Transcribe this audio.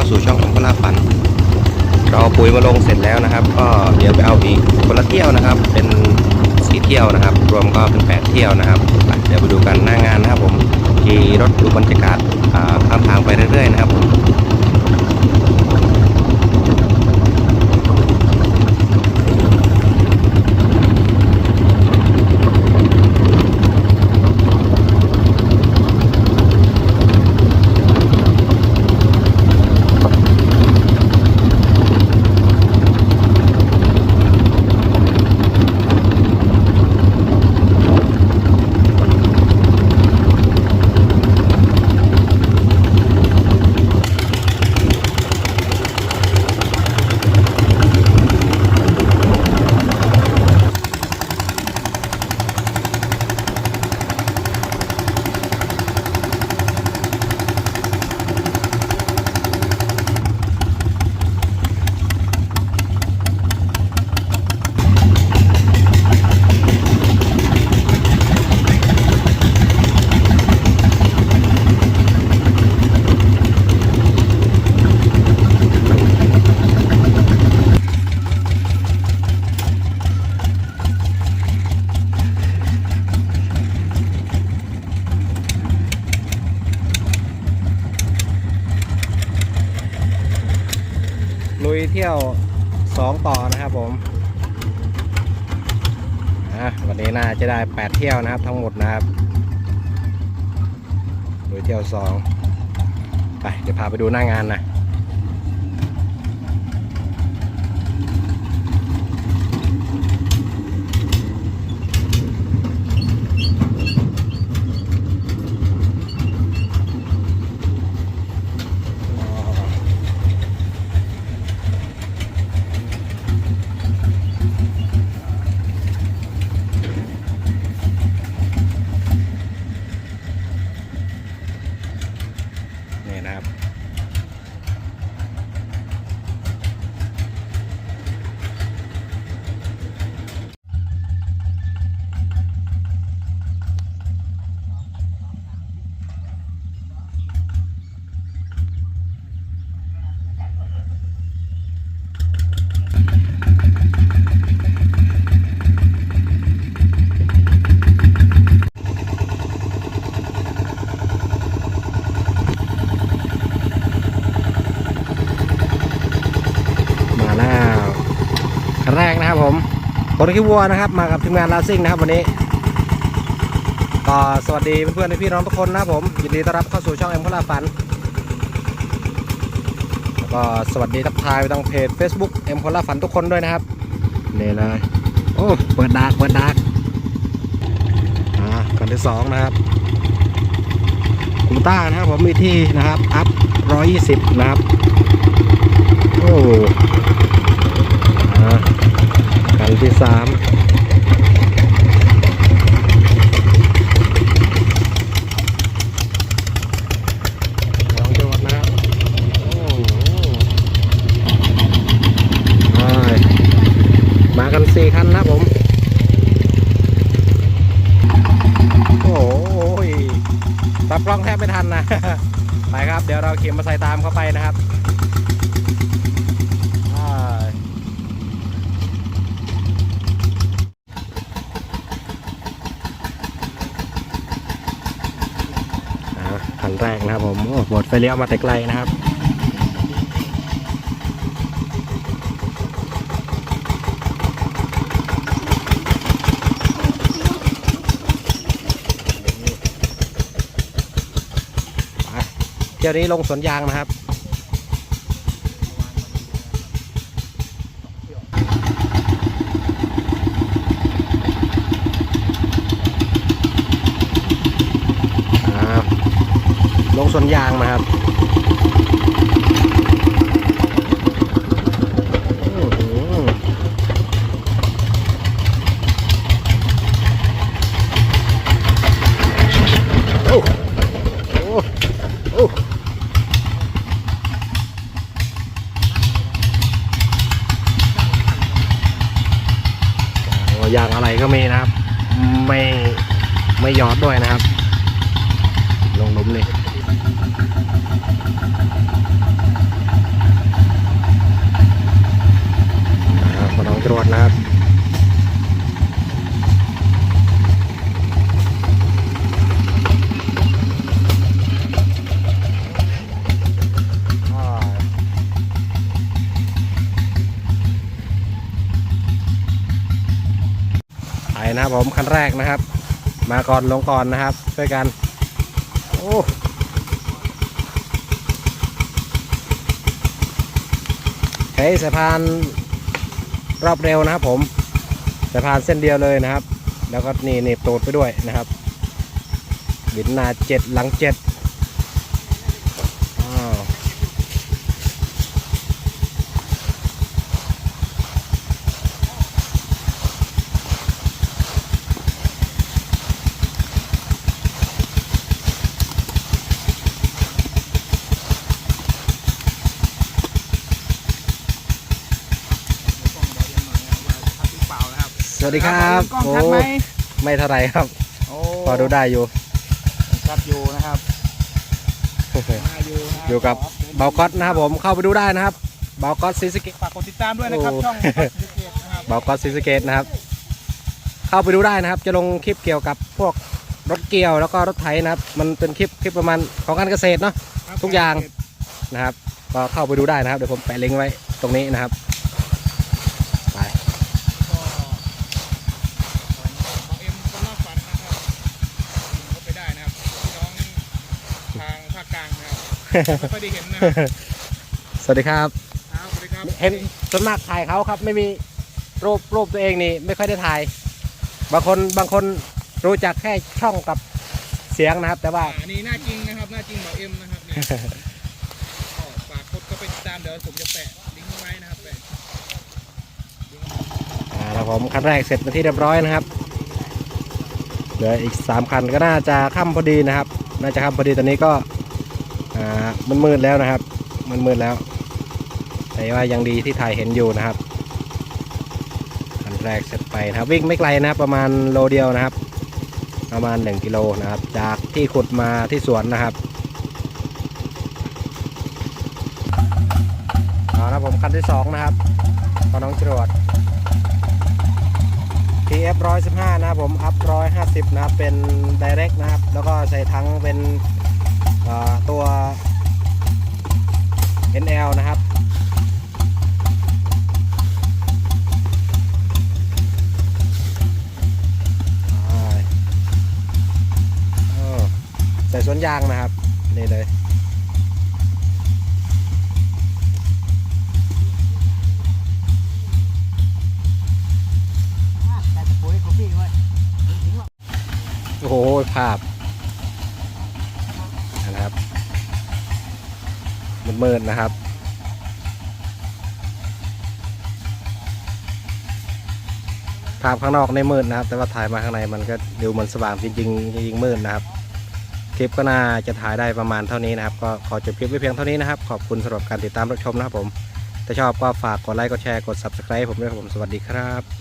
เข้าสู่ช่องของพนาฝัน เราปุ๋ยมาลงเสร็จแล้วนะครับ ก็เดี๋ยวไปเอาอีกคนละเที่ยวนะครับ เป็นสีเที่ยวนะครับ รวมก็เป็นแปดเที่ยวนะครับเดี๋ยวไปดูกันหน้างานนะครับผมขี่รถดูบรรยากาศข้ามทางไปเรื่อยๆนะครับผม ลุยเที่ยวสองต่อนะครับผมอะวันนี้น่าจะได้แปดเที่ยวนะครับทั้งหมดนะครับลุยเที่ยวสองไปเดี๋ยวพาไปดูหน้างานนะนี่นะครับ มาแล้วคันแรกนะครับผมค นคิววัวนะครับ มากับทีมงานลาซิ่งนะครับ วันนี้ก็สวัสดีเพื่อนๆพี่น้องทุกคนนะครับผมยินดีต้อนรับเข้าสู่ช่องเอ็มพลาฟันแล้วก็สวัสดีทักทายไปทางเพจ Facebook เอ็มพลาฟันทุกคนด้วยนะครับนี่เลยโอ้เปิดดาร์กเปิดดาร์กอ่าคันที่สองนะครับคูต้านะครับผมมีที่นะครับอัพ120นะครับโอ้อ่าคันที่สามลองจอดนะครับโอ้ โหไปมมากันสี่คันนะผม โอ้ยตับกล้องแทบไม่ทันนะ ไปครับ เดี๋ยวเราเขี่มาใส่ตามเข้าไปนะครับ อ่าอ่าคั นแรกนะครับผมโอ้บดไฟเลี้ยวมาแต่ไกลนะครับเที่ยวนี้ลงสวนยางนะครับ อ่า ลงสวนยางมาครับอื้อหือโอ้โอ้โอ้โอ้ยางอะไรก็มีนะครับ ไม่ไม่ยอดด้วยนะครับ ลงหลุ มาลงตรวจนะครับไปนะครับผมคันแรกนะครับ มาก่อนลงก่อนนะครับช่วยกัน โอ้ ใช้สายพานรอบเร็วนะครับผมสายพานเส้นเดียวเลยนะครับ แล้วก็นี่เนบตูดไปด้วยนะครับบินหน้าเจ็ดหลังเจ็ด วัสดีครับกล้องโอ้ชัดไหมไม่เท่าไหรครับโอ้พอดูได้อยู่ชัดอยู่นะครับมาอยู่นะอยู่กับเบาก๊อตนะครับผมเข้าไปดูได้นะครับเบาก๊อตซีสเกตฝากกดติดตามด้วยนะครับโอ้ช่องเกียรตินะครับเบาก๊อตซีสเกตนะครับ เข้าไปดูได้นะครับ จะลงคลิปเกี่ยวกับพวกรถเกี่ยวแล้วก็รถไถนะครับ มันเป็นคลิปคลิปประมาณของการเกษตรเนาะครับทุกอย่างนะครับ ก็เข้าไปดูได้นะครับเดี๋ยวผมแปะลิงก์ไว้ตรงนี้นะครับไป ก็ของเอ็มก็รอบฝันนะครับก็ไปได้นะครับพี่น้องทางภาคกลางนะครับ ไม่ค่อยได้เห็นนะครับสวัสดีครับ ครับสวัสดีครับเห็นส่วนมากถ่ายเขาครับ ไม่มีรูปรูปตัวเองนี่ ไม่ค่อยได้ถ่าย บางคนบางคนรู้จักแค่ช่องกับเสียงนะครับ แต่ว่า อ่าอันนี้หน้าจริงนะครับหน้าจริงของเอ็มนะครับนี่ก็ฝากกดก็ไปติดตามเดี๋ยวผมจะแปะลิงก์ไว้นะครับแปะอ่าแล้วผมคันแรกเสร็จเป็นที่เรียบร้อยนะครับเหลืออีกสามคันก็น่าจะค่ำพอดีนะครับ น่าจะค่ำพอดีตอนนี้ก็ มันมืดแล้วนะครับ มันมืดแล้ว แต่ว่ายังดีที่ถ่ายเห็นอยู่นะครับคันแรกเสร็จไปนะครับ วิ่งไม่ไกลนะครับ ประมาณโลเดียวนะครับ ประมาณ 1 กิโลนะครับ จากที่ขุดมาที่สวนนะครับเอาละผมคันที่สองนะครับก็น้องจรวด TF 115 นะครับผมอัพ150 นะครับ เป็น direct นะครับ แล้วก็ใส่ทั้งเป็นตัว NL นะครับอ่าเออใส่สวนยางนะครับ นี่เลยแต่ตะปุ๋ยของพี่ด้วยโอ้โหภาพนะครับ มืดนะครับ ภาพข้างนอกในมืดนะครับ แต่ว่าถ่ายมาข้างในมันก็ดูเหมันสว่างจริงจริงมืดนะครับ คลิปก็น่าจะถ่ายได้ประมาณเท่านี้นะครับ ก็ขอจบคลิปไว้เพียงเท่านี้นะครับ ขอบคุณสำหรับการติดตามรับชมนะครับผม ถ้าชอบก็ฝากกดไลค์ กดแชร์ กด subscribe ผมด้วยครับผม สวัสดีครับ